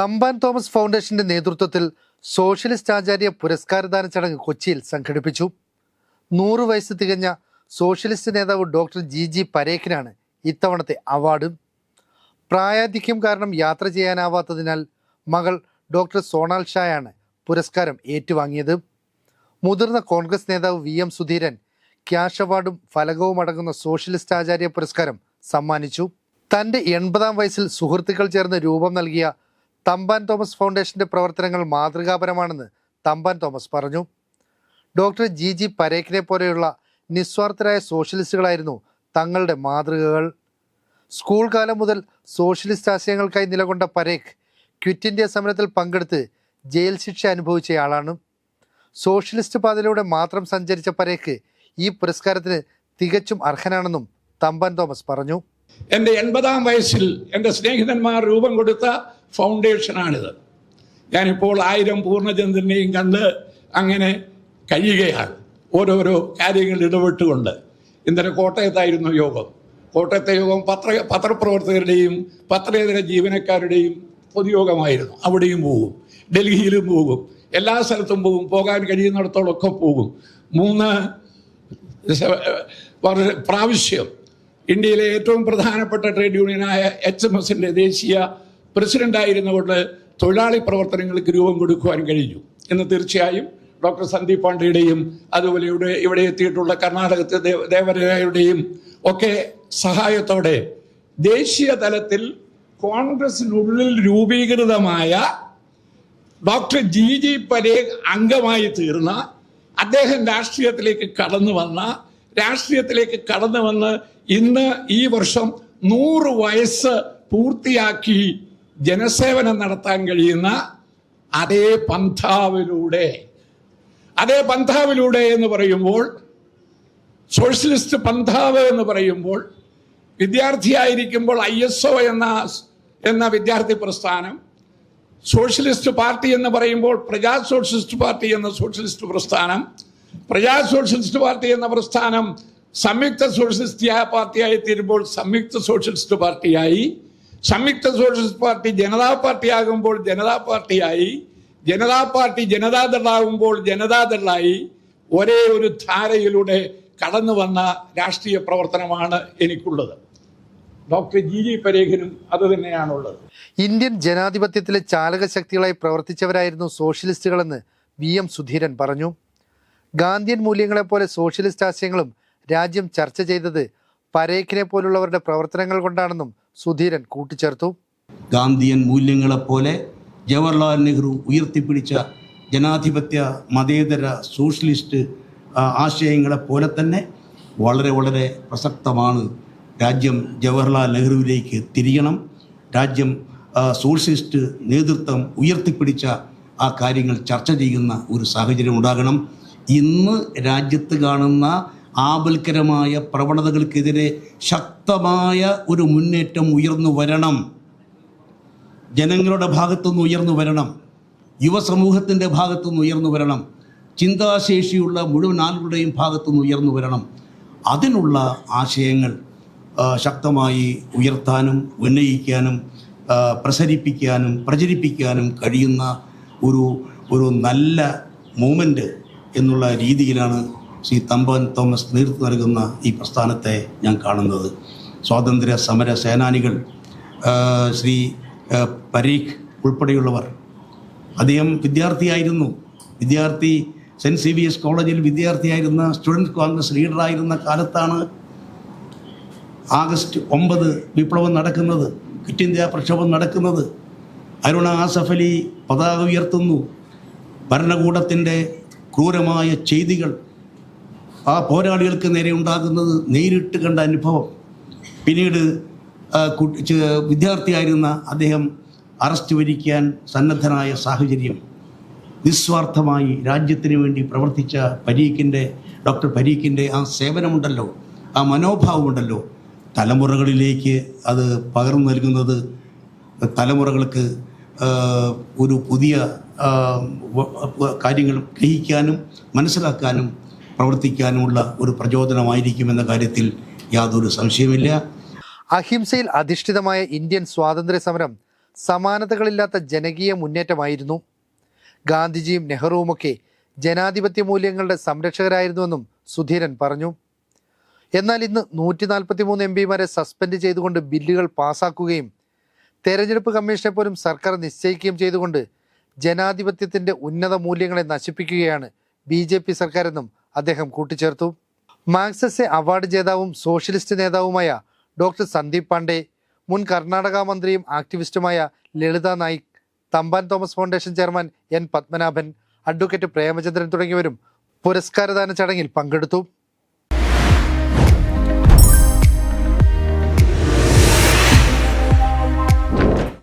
Thampan Thomas ഫൗണ്ടേഷന്റെ നേതൃത്വത്തിൽ socialist ആചാര്യ പുരസ്കാരദാന ചടങ്ങ് കൊച്ചിയിൽ സംഘടിപ്പിച്ചു. നൂറ് വയസ്സ് തികഞ്ഞ സോഷ്യലിസ്റ്റ് നേതാവ് ഡോക്ടർ ജി ജി പരേഖിനാണ് ഇത്തവണത്തെ അവാർഡ്. പ്രായാധിക്യം കാരണം യാത്ര ചെയ്യാനാവാത്തതിനാൽ മകൾ ഡോക്ടർ സോണാൽ ഷായാണ് പുരസ്കാരം ഏറ്റുവാങ്ങിയത്. മുതിർന്ന കോൺഗ്രസ് നേതാവ് വി എം സുധീരൻ ക്യാഷ് അവാർഡും ഫലകവും അടങ്ങുന്ന സോഷ്യലിസ്റ്റ് ആചാര്യ പുരസ്കാരം സമ്മാനിച്ചു. തന്റെ എൺപതാം വയസ്സിൽ സുഹൃത്തുക്കൾ ചേർന്ന് രൂപം നൽകിയ തമ്പാൻ തോമസ് ഫൗണ്ടേഷന്റെ പ്രവർത്തനങ്ങൾ മാതൃകാപരമാണെന്ന് തമ്പാൻ തോമസ് പറഞ്ഞു. ഡോക്ടർ ജി ജി പരേഖിനെ പോലെയുള്ള നിസ്വാർത്ഥരായ സോഷ്യലിസ്റ്റുകളായിരുന്നു തങ്ങളുടെ മാതൃകകൾ. സ്കൂൾ കാലം മുതൽ സോഷ്യലിസ്റ്റ് ആശയങ്ങൾക്കായി നിലകൊണ്ട പരേഖ് ക്വിറ്റ് ഇന്ത്യ സമരത്തിൽ പങ്കെടുത്ത് ജയിൽ ശിക്ഷ അനുഭവിച്ചയാളാണ് സോഷ്യലിസ്റ്റ് പാതയിലൂടെ മാത്രം സഞ്ചരിച്ച പരേഖ് ഈ പുരസ്കാരത്തിന് തികച്ചും അർഹനാണെന്നും തമ്പാൻ തോമസ് പറഞ്ഞു. എന്റെ എൺപതാം വയസ്സിൽ എന്റെ സ്നേഹിതന്മാർ രൂപം കൊടുത്ത ഫൗണ്ടേഷനാണിത്. ഞാനിപ്പോൾ ആയിരം പൂർണചന്ദ്രനെയും കണ്ട് അങ്ങനെ കഴിയുകയാണ്. ഓരോരോ കാര്യങ്ങൾ ഇടപെട്ടുകൊണ്ട്. ഇന്നലെ കോട്ടയത്തായിരുന്നു യോഗം. കോട്ടയത്തെ യോഗം പത്ര പത്രപ്രവർത്തകരുടെയും പത്രേതര ജീവനക്കാരുടെയും പൊതുയോഗമായിരുന്നു. അവിടെയും പോകും. ഡൽഹിയിലും പോകും. എല്ലാ സ്ഥലത്തും പോകും. പോകാൻ കഴിയുന്നിടത്തോളമൊക്കെ പോകും. മൂന്ന് പ്രാവശ്യം ഇന്ത്യയിലെ ഏറ്റവും പ്രധാനപ്പെട്ട ട്രേഡ് യൂണിയനായ എച്ച് എം എസിന്റെ ദേശീയ പ്രസിഡന്റായിരുന്നുകൊണ്ട് തൊഴിലാളി പ്രവർത്തനങ്ങൾക്ക് രൂപം കൊടുക്കുവാൻ കഴിഞ്ഞു. എന്ന് തീർച്ചയായും ഡോക്ടർ സന്ദീപ് പാണ്ഡെയുടെയും അതുപോലെ ഇവിടെ ഇവിടെ എത്തിയിട്ടുള്ള കർണാടകത്തെ ദേവ- ദേവരായരുടെയും ഒക്കെ സഹായത്തോടെ ദേശീയ തലത്തിൽ കോൺഗ്രസിനുള്ളിൽ രൂപീകൃതമായ ഡോക്ടർ ജി ജി പരേഖ് അംഗമായി തീർന്ന അദ്ദേഹം രാഷ്ട്രീയത്തിലേക്ക് കടന്നു വന്ന രാഷ്ട്രീയത്തിലേക്ക് കടന്നു വന്ന് ഇന്ന് ഈ വർഷം നൂറ് വയസ്സ് പൂർത്തിയാക്കി ജനസേവനം നടത്താൻ കഴിയുന്ന അതേ പന്ഥാവിലൂടെ അതേ പന്ഥാവിലൂടെ എന്ന് പറയുമ്പോൾ സോഷ്യലിസ്റ്റ് പന്ഥാവ് എന്ന് പറയുമ്പോൾ വിദ്യാർത്ഥിയായിരിക്കുമ്പോൾ ഐ എസ് ഒ എന്ന എന്ന വിദ്യാർത്ഥി പ്രസ്ഥാനം സോഷ്യലിസ്റ്റ് പാർട്ടി എന്ന് പറയുമ്പോൾ പ്രജാ സോഷ്യലിസ്റ്റ് പാർട്ടി എന്ന സോഷ്യലിസ്റ്റ് പ്രസ്ഥാനം പ്രജാ സോഷ്യലിസ്റ്റ് പാർട്ടി എന്ന പ്രസ്ഥാനം സംയുക്ത സോഷ്യലിസ്റ്റ് പാർട്ടിയായി തീരുമ്പോൾ സംയുക്ത സോഷ്യലിസ്റ്റ് പാർട്ടിയായി സംയുക്ത സോഷ്യലിസ്റ്റ് പാർട്ടി ജനതാ പാർട്ടി ആകുമ്പോൾ ജനതാ പാർട്ടിയായി ജനതാ പാർട്ടി ജനതാദളാകുമ്പോൾ ജനതാദളായി ഒരേ ഒരു ധാരയിലൂടെ കടന്നു വന്ന രാഷ്ട്രീയ പ്രവർത്തനമാണ് എനിക്കുള്ളത്. ഡോക്ടർ ജി ജി പരേഖനും അത് തന്നെയാണുള്ളത്. ഇന്ത്യൻ ജനാധിപത്യത്തിലെ ചാലക ശക്തികളായി പ്രവർത്തിച്ചവരായിരുന്നു സോഷ്യലിസ്റ്റുകളെന്ന് വി എം സുധീരൻ പറഞ്ഞു. ഗാന്ധിയൻ മൂല്യങ്ങളെ പോലെ സോഷ്യലിസ്റ്റ് ആശയങ്ങളും രാജ്യം ചർച്ച ചെയ്തത് പരേഖിനെ പോലുള്ളവരുടെ പ്രവർത്തനങ്ങൾ കൊണ്ടാണെന്നും സുധീരൻ കൂട്ടിച്ചേർത്തു. ഗാന്ധിയൻ മൂല്യങ്ങളെപ്പോലെ ജവഹർലാൽ നെഹ്റു ഉയർത്തിപ്പിടിച്ച ജനാധിപത്യ മതേതര സോഷ്യലിസ്റ്റ് ആശയങ്ങളെ ആശയങ്ങളെപ്പോലെ തന്നെ വളരെ വളരെ പ്രസക്തമാണ് രാജ്യം ജവഹർലാൽ നെഹ്റുവിലേക്ക് തിരിയണം. രാജ്യം സോഷ്യലിസ്റ്റ് നേതൃത്വം ഉയർത്തിപ്പിടിച്ച ആ കാര്യങ്ങൾ ചർച്ച ചെയ്യുന്ന ഒരു സാഹചര്യം ഉണ്ടാകണം. ഇന്ന് രാജ്യത്ത് കാണുന്ന ആപൽക്കരമായ പ്രവണതകൾക്കെതിരെ ശക്തമായ ഒരു മുന്നേറ്റം ഉയർന്നു വരണം. ജനങ്ങളുടെ ഭാഗത്തുനിന്ന് ഉയർന്നു വരണം. യുവസമൂഹത്തിന്റെ ഭാഗത്തുനിന്ന് ഉയർന്നു വരണം. ചിന്താശേഷിയുള്ള മുഴുവൻ ആളുകളുടെയും ഭാഗത്തുനിന്ന് ഉയർന്നു വരണം. അതിനുള്ള ആശയങ്ങൾ ശക്തമായി ഉയർത്താനും ഉന്നയിക്കാനും പ്രസരിപ്പിക്കാനും പ്രചരിപ്പിക്കാനും കഴിയുന്ന ഒരു ഒരു നല്ല മൂമെന്റ് എന്നുള്ള രീതിയിലാണ് ശ്രീ തമ്പൻ തോമസ് നേതൃത്വം നൽകുന്ന ഈ പ്രസ്ഥാനത്തെ ഞാൻ കാണുന്നത്. സ്വാതന്ത്ര്യ സമര സേനാനികൾ ശ്രീ പരീഖ് ഉൾപ്പെടെയുള്ളവർ. അദ്ദേഹം വിദ്യാർത്ഥിയായിരുന്നു. വിദ്യാർത്ഥി സെന്റ് സി ബി എസ് കോളേജിൽ വിദ്യാർത്ഥിയായിരുന്ന സ്റ്റുഡന്റ് കോൺഗ്രസ് ലീഡറായിരുന്ന കാലത്താണ് ആഗസ്റ്റ് ഒമ്പത് വിപ്ലവം നടക്കുന്നത് ക്വിറ്റ് ഇന്ത്യ പ്രക്ഷോഭം നടക്കുന്നത്. അരുണ ആസഫ് അലി പതാക ഉയർത്തുന്നു. ഭരണകൂടത്തിന്റെ ക്രൂരമായ ചെയ്തികൾ ആ പോരാളികൾക്ക് നേരെ ഉണ്ടാകുന്നത് നേരിട്ട് കണ്ട അനുഭവം. പിന്നീട് വിദ്യാർത്ഥിയായിരുന്ന അദ്ദേഹം അറസ്റ്റ് വരിക്കാൻ സന്നദ്ധനായ സാഹചര്യം നിസ്വാർത്ഥമായി രാജ്യത്തിന് വേണ്ടി പ്രവർത്തിച്ച പരീഖിന്റെ ഡോക്ടർ പരീഖിന്റെ ആ സേവനമുണ്ടല്ലോ ആ മനോഭാവമുണ്ടല്ലോ. തലമുറകളിലേക്ക് അത് പകർന്നു നൽകുന്നത് തലമുറകൾക്ക് ഒരു പുതിയ കാര്യങ്ങൾ ഗ്രഹിക്കാനും മനസ്സിലാക്കാനും പ്രവർത്തിക്കാനുമുള്ള ഒരു പ്രചോദനമായിരിക്കുമെന്ന കാര്യത്തിൽ യാതൊരു സംശയമില്ല അഹിംസയിൽ അധിഷ്ഠിതമായ ഇന്ത്യൻ സ്വാതന്ത്ര്യ സമരം സമാനതകളില്ലാത്ത ജനകീയ മുന്നേറ്റമായിരുന്നു. ഗാന്ധിജിയും നെഹ്റുവുമൊക്കെ ജനാധിപത്യ മൂല്യങ്ങളുടെ സംരക്ഷകരായിരുന്നുവെന്നും സുധീരൻ പറഞ്ഞു. എന്നാൽ ഇന്ന് നൂറ്റി നാൽപ്പത്തി മൂന്ന് എം പിമാരെ സസ്പെൻഡ് ചെയ്തുകൊണ്ട് ബില്ലുകൾ പാസാക്കുകയും തെരഞ്ഞെടുപ്പ് കമ്മീഷനെ പോലും സർക്കാർ നിശ്ചയിക്കുകയും ചെയ്തുകൊണ്ട് ജനാധിപത്യത്തിന്റെ ഉന്നത മൂല്യങ്ങളെ നശിപ്പിക്കുകയാണ് ബി സർക്കാരെന്നും അദ്ദേഹം കൂട്ടിച്ചേർത്തു. മാക്സസെ അവാർഡ് ജേതാവും സോഷ്യലിസ്റ്റ് നേതാവുമായ ഡോക്ടർ സന്ദീപ് പാണ്ഡെ മുൻ കർണാടക മന്ത്രിയും ആക്ടിവിസ്റ്റുമായ Lalitha Naik Thampan Thomas foundation chairman N Padmanabhan advocate Premachandran തുടങ്ങിയവരും പുരസ്കാരദാന ചടങ്ങിൽ പങ്കെടുത്തു.